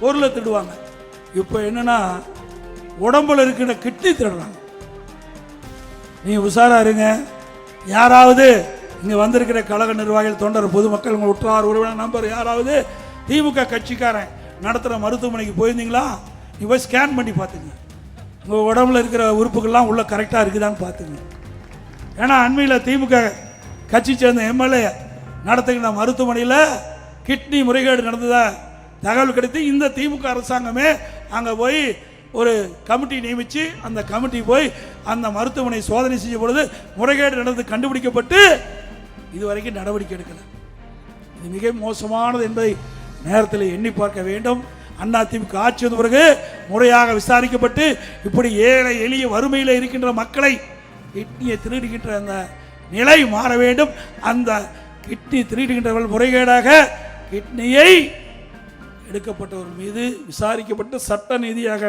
பொருளை திருடுவாங்க. இப்போ என்னன்னா உடம்புல இருக்கிற கிட்னி திருடுறாங்க. நீங்கள் உஷாரா இருங்க. யாராவது இங்க வந்திருக்கிற கழக நிர்வாகிகள் தொண்டர் பொதுமக்கள் உங்கள் உற்றார் உறவினர் நம்பர் யாராவது திமுக கட்சிக்காரன் நடத்துகிற மருத்துவமனைக்கு போயிருந்தீங்களா? நீ போய் ஸ்கேன் பண்ணி பார்த்துங்க. உங்கள் உடம்புல இருக்கிற உறுப்புகள்லாம் உள்ளே கரெக்டாக இருக்குதான்னு பார்த்துங்க. ஏன்னா அண்மையில் திமுக கட்சி சேர்ந்த எம்எல்ஏ நடத்துகிற மருத்துவமனையில் கிட்னி முறைகேடு நடந்ததா தகவல் கிடைத்து இந்த திமுக அரசாங்கமே அங்கே போய் ஒரு கமிட்டி நியமித்து அந்த கமிட்டி போய் அந்த மருத்துவமனை சோதனை செய்யும் பொழுது முறைகேடு நடந்து கண்டுபிடிக்கப்பட்டு இதுவரைக்கும் நடவடிக்கை எடுக்கலை. இது மிக மோசமானது என்பதை நேரத்தில் எண்ணி பார்க்க வேண்டும். அண்ணா திமுக ஆட்சி வந்த பிறகு முறையாக விசாரிக்கப்பட்டு இப்படி ஏழை எளிய வறுமையில் இருக்கின்ற மக்களை கிட்னியை திருடுகின்ற அந்த நிலை மாற வேண்டும். அந்த கிட்னி திருடுகின்றவர்கள் முறைகேடாக கிட்னியை எடுக்கப்பட்டவர் மீது விசாரிக்கப்பட்டு சட்ட நீதியாக